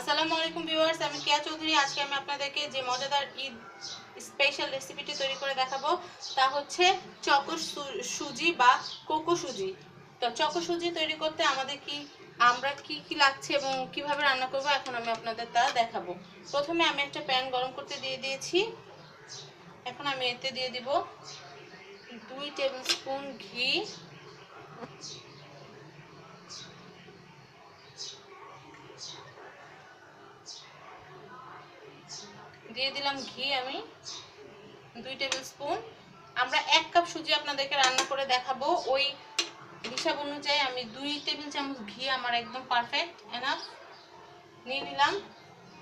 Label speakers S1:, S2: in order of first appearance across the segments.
S1: আসসালামু আলাইকুম ভিউয়ার্স, আমি কেয়া চৌধুরী। আজকে আমি আপনাদেরকে যে মজাদার ঈদ স্পেশাল রেসিপিটি তৈরি করে দেখাবো, তা হচ্ছে চকো সুজি বা কোকো সুজি। তো চকো সুজি তৈরি করতে আমাদের কি, আমরা কি কি লাগছে এবং কীভাবে রান্না করব, এখন আমি আপনাদের তা দেখাবো। প্রথমে আমি একটা প্যান গরম করতে দিয়ে দিয়েছি। এখন আমি এতে দিয়ে দিব দুই টেবিল স্পুন ঘি দিয়ে দিলাম ঘি আমি, দুই টেবিল স্পুন। আমরা এক কাপ সুজি আপনাদেরকে রান্না করে দেখাবো। ওই হিসাব অনুযায়ী আমি দুই টেবিল চামচ ঘি আমার একদম পারফেক্ট এনাফ নিয়ে নিলাম।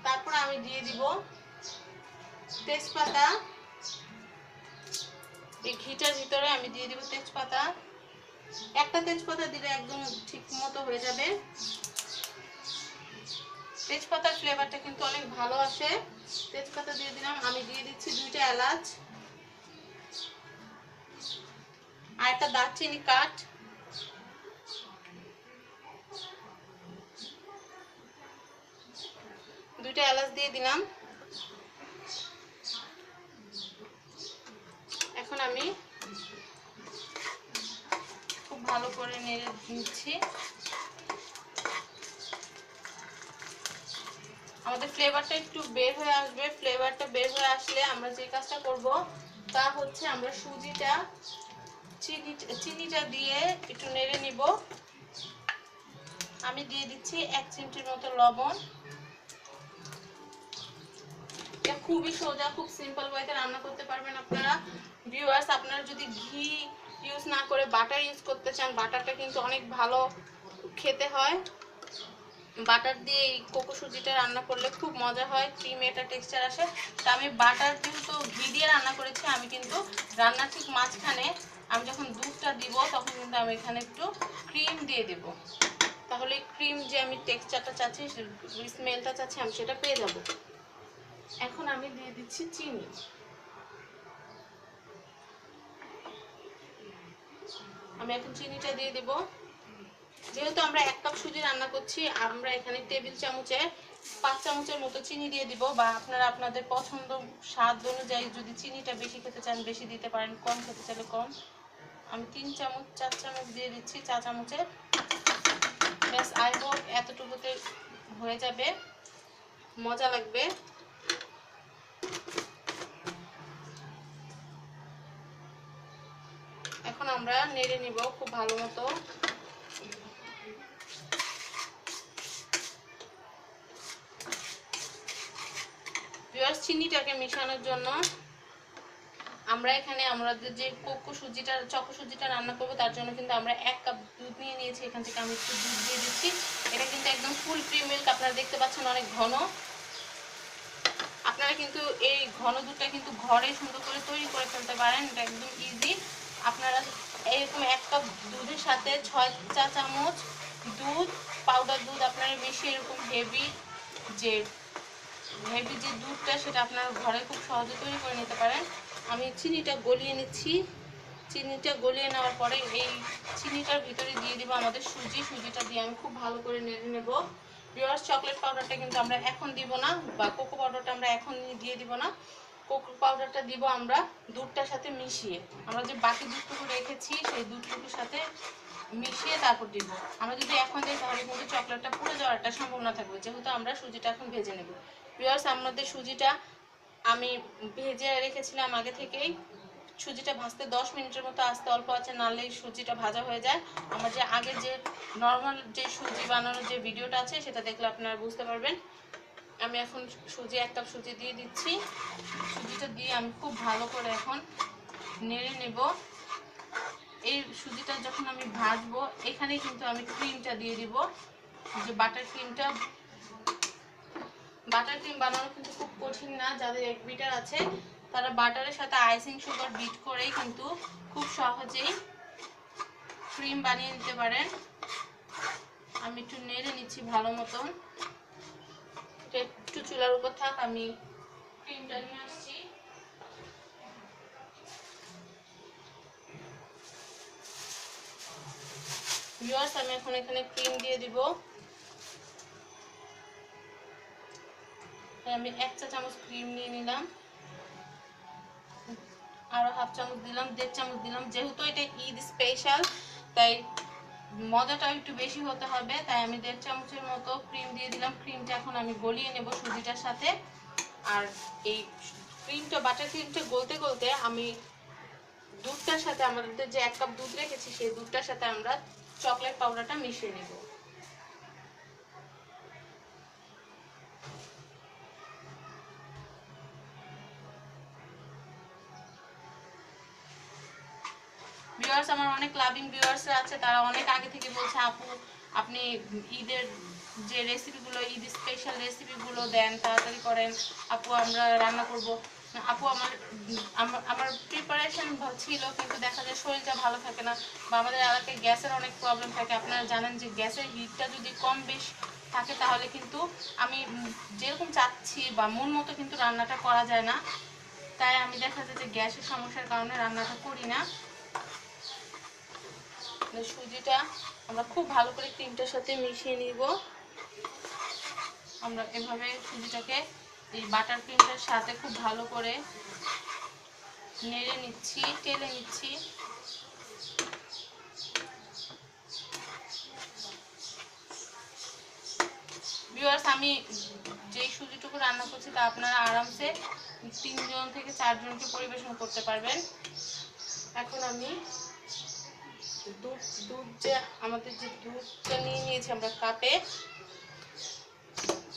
S1: তারপর আমি দিয়ে দিব তেজপাতা। এই ঘিটার ভিতরে আমি দিয়ে দিব তেজপাতা। একটা তেজপাতা দিলে একদম ঠিক মতো হয়ে যাবে। তেজপাতার ফ্লেভারটা কিন্তু অনেক ভালো আসে। তেজপাতা দিয়ে দিলাম, আমি দিয়ে দিচ্ছি দুইটা এলাচ। আর একটা দারচিনি কাঠ। দুইটা এলাচ দিয়ে দিলাম। এখন আমি খুব ভালো করে নেড়ে নিচ্ছি। আমাদের ফ্লেভারটা একটু বের হয়ে আসবে। ফ্লেভারটা বের হয়ে আসলে আমরা যে কাজটা করব, তা হচ্ছে আমরা সুজিটা, চিনি, চিনিটা দিয়ে একটু নেড়ে নিব। আমি দিয়ে দিচ্ছি এক চিমটির মতো লবণ। এটা খুবই সোজা, খুব সিম্পল ওয়েতে রান্না করতে পারবেন আপনারা। ভিউয়ার্স আপনারা যদি ঘি ইউজ না করে বাটার ইউজ করতে চান বাটারটা কিন্তু অনেক ভালো খেতে হয়। বাটার দিয়ে এই কোকো সুজিটা রান্না করলে খুব মজা হয় ক্রিমে এটা টেক্সচার আসে। তা আমি বাটার কিন্তু ঘি দিয়ে রান্না করেছি, আমি কিন্তু রান্নার ঠিক মাঝখানে আমি যখন দুধটা দিব, তখন কিন্তু আমি এখানে একটু ক্রিম দিয়ে দেব। তাহলে ক্রিম যে আমি টেক্সচারটা চাচ্ছি স্মেলটা চাচ্ছি, আমি সেটা পেয়ে যাব। এখন আমি দিয়ে দিচ্ছি চিনি। আমি এখন চিনিটা দিয়ে দেবো। যেহেতু আমরা এক কাপ সুজি রান্না করছি, আমরা এখানে টেবিল চামচে পাঁচ চামচের মতো চিনি দিয়ে দিব বা আপনারা আপনাদের পছন্দ স্বাদ অনুযায়ী যদি চিনিটা বেশি খেতে চান, বেশি দিতে পারেন, কম খেতে চাইলে কম। আমি তিন চামচ, চার চামচ দিয়ে দিচ্ছি চা চামচের ব্যাস, আই এতটুকুতে হয়ে যাবে। মজা লাগবে। এখন আমরা নেড়ে নিব খুব ভালো মতো। ভিউয়ার্স চিনিটাকে মেশানোর জন্য আমরা এখানে আমাদের যে কোকো সুজিটা, চকো সুজিটা রান্না করব, তার জন্য কিন্তু আমরা এক কাপ দুধ নিয়ে নিয়েছি। এখান থেকে আমি একটু দুধ দিয়ে দিচ্ছি। এটা কিন্তু একদম ফুল ক্রিম মিল্ক আপনারা দেখতে পাচ্ছেন অনেক ঘন। আপনারা কিন্তু এই ঘন দুধটা কিন্তু ঘরে সুন্দর করে তৈরি করে ফেলতে পারেন, এটা একদম ইজি আপনারা এরকম এক কাপ দুধের সাথে ছয় চা চামচ দুধ পাউডার দুধ আপনারা বেশি এরকম হেভি যে হেভি যে দুধটা সেটা আপনারা ঘরে খুব সহজে তৈরি করে নিতে পারেন। আমি চিনিটা গলিয়ে নিচ্ছি। চিনিটা গলিয়ে নেওয়ার পরে এই চিনিটার ভিতরে দিয়ে দিব আমাদের সুজি। সুজিটা দিয়ে আমি খুব ভালো করে নেড়ে নেব। পিওর চকলেট পাউডারটা কিন্তু আমরা এখন দিব না বা কোকো পাউডারটা আমরা এখন দিয়ে দিব না। কোকো পাউডারটা দিব আমরা দুধটার সাথে মিশিয়ে। আমরা যে বাকি দুধটুকু রেখেছি সেই দুধটুকুর সাথে মিশিয়ে তারপর দিব। আমরা যদি এখন দিই তাহলে কিন্তু চকলেটটা পুড়ে যাওয়ার একটা সম্ভাবনা থাকবে। যেহেতু আমরা সুজিটা এখন ভেজে নেব। পিওর্স আমাদের সুজিটা আমি ভেজে রেখেছিলাম আগে থেকেই। সুজিটা ভাজতে দশ মিনিটের মতো আস্তে অল্প আছে নাহলেই সুজিটা ভাজা হয়ে যায়। আমার যে আগে যে নর্মাল যে সুজি বানানোর যে ভিডিওটা আছে, সেটা দেখলে আপনারা বুঝতে পারবেন। আমি এখন সুজি, এক কাপ সুজি দিয়ে দিচ্ছি। সুজিটা দিয়ে আমি খুব ভালো করে এখন নেড়ে নেব। এই সুজিটা যখন আমি ভাজবো এখানে কিন্তু আমি ক্রিমটা দিয়ে দিব। যে বাটার ক্রিমটা বাটার ক্রিম বানানো কিন্তু খুব কঠিন না, যাদের এক বিটার আছে, তারা বাটারের সাথে আইসিং সুগার বিট করেই কিন্তু খুব সহজেই ক্রিম বানিয়ে নিতে পারেন। আমি একটু নেড়ে নিচ্ছি ভালো মতন। একটু চুলার উপর থাক, আমি ক্রিমটা নিয়ে আসছি। আমি এখন এখানে ক্রিম দিয়ে দিব। আমি এক চা চামচ ক্রিম নিয়ে নিলাম। আরও হাফ চামচ দিলাম, দেড় চামচ দিলাম। যেহেতু এটা ঈদ স্পেশাল তাই মজাটা একটু বেশি হতে হবে। তাই আমি দেড় চামচের মতো ক্রিম দিয়ে দিলাম। ক্রিমটা এখন আমি গলিয়ে নেব সুজিটার সাথে। আর এই ক্রিমটা বাটার ক্রিমটা গলতে গলতে আমি দুধটার সাথে আমাদের যে এক কাপ দুধ রেখেছি, সেই দুধটার সাথে আমরা চকলেট পাউডারটা মিশিয়ে নেব। আমার অনেক লাভিং ভিউয়ার্সরা আছে, তারা অনেক আগে থেকে বলছে, আপু, আপনি ঈদের যে রেসিপিগুলো ঈদ স্পেশাল রেসিপিগুলো দেন, তাড়াতাড়ি করেন, আপু, আমরা রান্না করব। আপু, আমার, আমার- প্রিপারেশন ছিল, কিন্তু দেখা যায় শরীরটা ভালো থাকে না বা আমাদের এলাকায় গ্যাসের অনেক প্রবলেম থাকে। আপনারা জানেন যে গ্যাসের হিটটা যদি কম বেশ থাকে, তাহলে কিন্তু আমি যেরকম চাচ্ছি বা মন মতো কিন্তু রান্নাটা করা যায় না। তাই আমি দেখা যায় যে গ্যাসের সমস্যার কারণে রান্নাটা করি না। সুজিটা আমরা খুব ভালো করে ক্রিমটার সাথে মিশিয়ে নিব। আমরা এভাবে সুজিটাকে এই বাটার ক্রিমটার সাথে খুব ভালো করে নেড়ে নিচ্ছি, টেলে নিচ্ছি। ভিউয়ার্স আমি যেই সুজিটুকু রান্না করছি তা আপনারা আরামসে তিনজন থেকে চারজনকে পরিবেশন করতে পারবেন। এখন আমি দুধ দুধ যে আমাদের যে দুধটা নিয়ে নিয়েছি আমরা কাপে,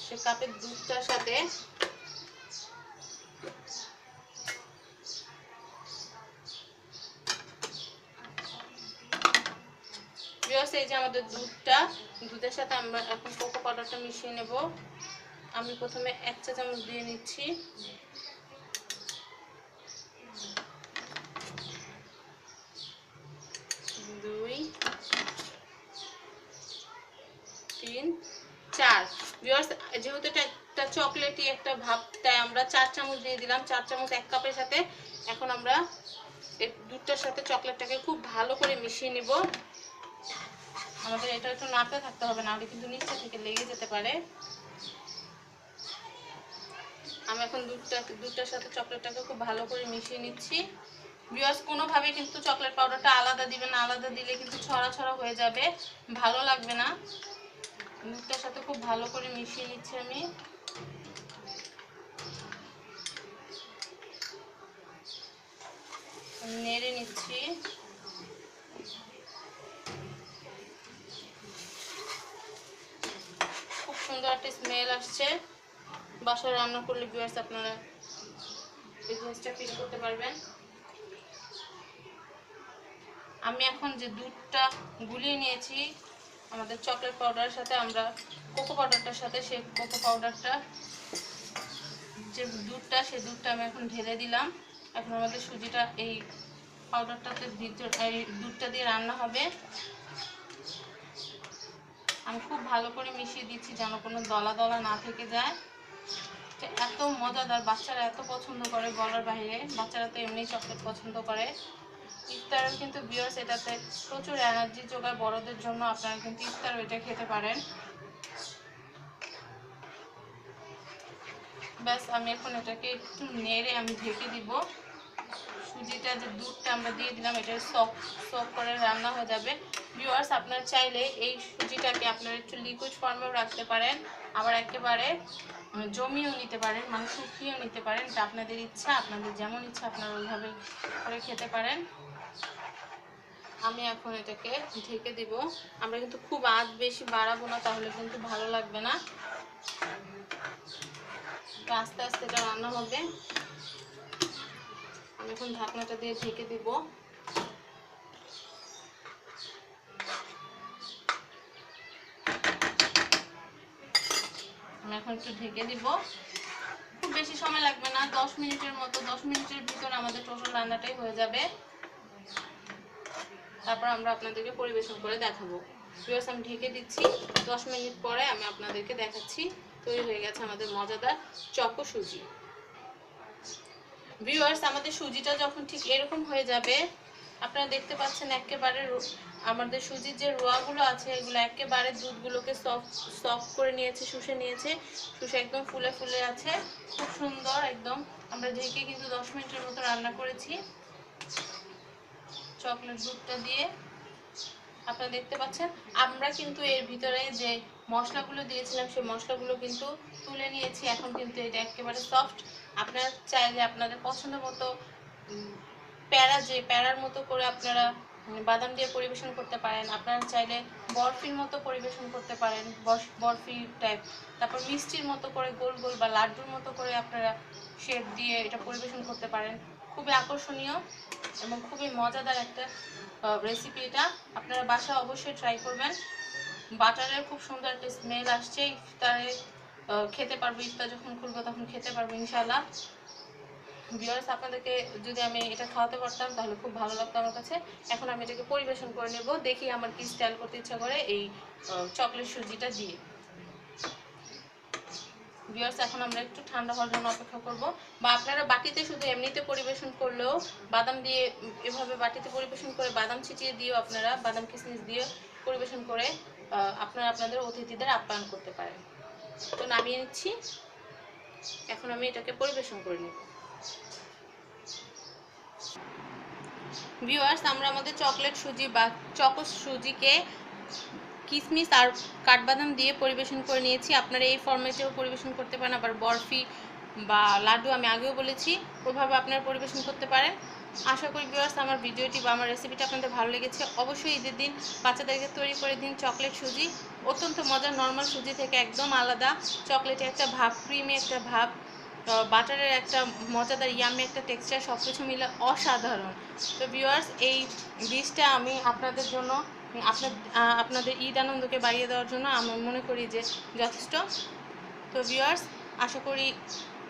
S1: সে কাপের দুধটার সাথে এই যে আমাদের দুধটা, দুধের সাথে আমরা এখন কোকো পাউডারটা মিশিয়ে নেব। আমি প্রথমে এক চা চামচ দিয়ে নিচ্ছি। দুই, তিন, চার। ভিউয়ার্স যেহেতু এটা একটা চকলেটই একটা ভাব, তাই আমরা চার চামচ দিয়ে দিলাম। চার চামচ এক কাপের সাথে এখন আমরা দুধটার সাথে চকলেটটাকে খুব ভালো করে মিশিয়ে নেব। আমাদের এটা একটু নাড়তে থাকতে হবে, নাহলে কিন্তু নিচে থেকে লেগে যেতে পারে। আমি এখন দুধটা, দুধটার সাথে চকলেটটাকে খুব ভালো করে মিশিয়ে নিচ্ছি। বিয়াস কোনোভাবে কিন্তু চকলেট পাউডারটা আলাদা দিবেন না, আলাদা দিলে কিন্তু ছড়া ছড়া হয়ে যাবে। ভালো লাগবে না। দুধটার সাথে খুব ভালো করে মিশিয়ে নিচ্ছি আমি। নেড়ে নিচ্ছি। খুব সুন্দর একটা স্মেল আসছে। বাসায় রান্না করলে ভিউয়ার্স আপনারা এই জিনিসটা ফিল করতে পারবেন। আমি এখন যে দুধটা গুলিয়ে নিয়েছি, আমাদের চকলেট পাউডারের সাথে, আমরা কোকো পাউডারটার সাথে সেই কোকো পাউডারটা যে দুধটা সেই দুধটা আমি এখন ঢেলে দিলাম। এখন আমাদের সুজিটা এই পাউডারটাতে এই দুধটা দিয়ে রান্না হবে। আমি খুব ভালো করে মিশিয়ে দিচ্ছি যেন কোনো দলা দলা না থেকে যায়। এত মজাদার, বাচ্চারা এত পছন্দ করে বলার বাইরে। বাচ্চারা তো এমনি চকলেট পছন্দ করে। ইফতারের কিন্তু বিয়ার্স এটাতে প্রচুর এনার্জি যোগায় বড়দের জন্য। আপনারা কিন্তু ইফতার এটা খেতে পারেন। ব্যাস, আমি এখন এটাকে একটু নেড়ে আমি ঢেকে দিব। সুজিটা যে দুধটা আমরা দিয়ে দিলাম এটা সফ সফ করে রান্না হয়ে যাবে। ভিউয়ার্স আপনার চাইলে এই সুজিটাকে আপনারা একটু লিকুইড ফর্মেও রাখতে পারেন। আবার একেবারে উম, জমিয়েও নিতে পারেন মানে শুকিয়েও নিতে পারেন এটা আপনাদের ইচ্ছা আপনাদের যেমন ইচ্ছা আপনারা ওইভাবে করে খেতে পারেন। আমি এখন এটাকে ঢেকে দিব। আমরা কিন্তু খুব আঁচ বেশি বাড়াবো না তাহলে কিন্তু ভালো লাগবে না। আস্তে আস্তে এটা রান্না হবে। আমি এখন ঢাকনাটা দিয়ে ঢেকে দিব। আমি এখন একটু ঢেকে দিব। খুব বেশি সময় লাগবে না, দশ মিনিটের মতো, দশ মিনিটের ভিতর আমাদের টোটাল রান্নাটাই হয়ে যাবে। তারপর আমরা আপনাদেরকে পরিবেশন করে দেখাবো। ভিউয়ার্স আমি ঢেকে দিচ্ছি। দশ মিনিট পরে আমি আপনাদেরকে দেখাচ্ছি। তৈরি হয়ে গেছে আমাদের মজাদার চকো সুজি। ভিউয়ার্স আমাদের সুজিটা যখন ঠিক এরকম হয়ে যাবে আপনারা দেখতে পাচ্ছেন একেবারে আমাদের সুজির যে রোয়াগুলো আছে, এগুলো একেবারে দুধগুলোকে সফট সফট করে নিয়েছে, শুষে নিয়েছে। শুষে একদম ফুলে ফুলে আছে। খুব সুন্দর একদম। আমরা ঢেকে কিন্তু দশ মিনিটের মতো রান্না করেছি। চকলেট দুধটা দিয়ে। আপনারা দেখতে পাচ্ছেন, আমরা কিন্তু এর ভিতরে যে মশলাগুলো দিয়েছিলাম, সেই মশলাগুলো কিন্তু তুলে নিয়েছি। এখন কিন্তু এটা একেবারে সফট আপনারা চাইলে আপনাদের পছন্দ মতো প্যারা যে প্যারার মতো করে আপনারা বাদাম দিয়ে পরিবেশন করতে পারেন, আপনারা চাইলে বরফির মতো পরিবেশন করতে পারেন, বরফি টাইপ তারপর মিষ্টির মতো করে গোল গোল বা লাড্ডুর মতো করে আপনারা শেপ দিয়ে এটা পরিবেশন করতে পারেন। খুবই আকর্ষণীয় এবং খুবই মজাদার একটা রেসিপি এটা। আপনারা বাসা অবশ্যই ট্রাই করবেন। বাটারের খুব সুন্দর একটা স্মেল আসছে। ইফতারে খেতে পারব, ইফতার যখন খুলবো তখন খেতে পারব ইনশাল্লাহ ভিউয়ার্স আপনাদেরকে যদি আমি এটা খাওয়াতে পারতাম, তাহলে খুব ভালো লাগতো আমার কাছে। এখন আমি এটাকে পরিবেশন করে নেব, দেখি আমার কি স্টাইল করতে ইচ্ছা করে এই চকলেট সুজিটা দিয়ে। ভিউয়ার্স এখন আমরা একটু ঠান্ডা হওয়ার জন্য অপেক্ষা করব। বা আপনারা বাটিতে শুধু এমনিতে পরিবেশন করলেও বাদাম দিয়ে এভাবে বাটিতে পরিবেশন করে বাদাম ছিটিয়ে দিয়েও আপনারা বাদাম কিশমিশ দিয়ে পরিবেশন করে আপনারা আপনাদের অতিথিদের আপ্যায়ন করতে পারেন। তো নামিয়ে নিচ্ছি। এখন আমি এটাকে পরিবেশন করে নেব। ভিউয়ার্স আমরা আমাদের চকলেট সুজি বা চকস সুজিকে কিশমিশ আর কাঠবাদাম দিয়ে পরিবেশন করে নিয়েছি। আপনারা এই ফরম্যাটেও পরিবেশন করতে পারেন। আবার বরফি বা লাড্ডু আমি আগেও বলেছি ওইভাবে আপনারা পরিবেশন করতে পারেন। আশা করি ভিউয়ার্স আমার ভিডিওটি বা আমার রেসিপিটা আপনাদের ভালো লেগেছে। অবশ্যই ঈদের দিন বাচ্চাদেরকে তৈরি করে দিন চকলেট সুজি। অত্যন্ত মজার নর্মাল সুজি থেকে একদম আলাদা। চকলেটে একটা ভাব ক্রিমে একটা ভাব। বাটারের একটা মজাদার ইয়ামি একটা টেক্সচার সব কিছু মিলে অসাধারণ। তো ভিউয়ার্স এই ডিশটা আমি আপনাদের জন্য আপনার আপনাদের ঈদ আনন্দকে বাড়িয়ে দেওয়ার জন্য আমি মনে করি যে যথেষ্ট। তো ভিউয়ার্স আশা করি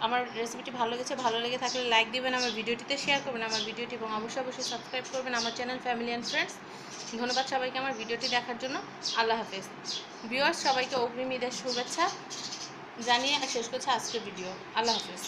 S1: আমার রেসিপিটি ভালো লেগেছে। ভালো লেগে থাকলে লাইক দিবেন আমার ভিডিওটিতে শেয়ার করবেন আমার ভিডিওটি এবং অবশ্যই অবশ্যই সাবস্ক্রাইব করবেন আমার চ্যানেল ফ্যামিলি অ্যান্ড ফ্রেন্ডস ধন্যবাদ সবাইকে আমার ভিডিওটি দেখার জন্য। আল্লাহ হাফেজ। ভিউয়ার্স সবাইকে অগ্রিম ঈদের শুভেচ্ছা। জানিয়ে শেষ করছে আজকের ভিডিও আল্লাহ হাফেজ।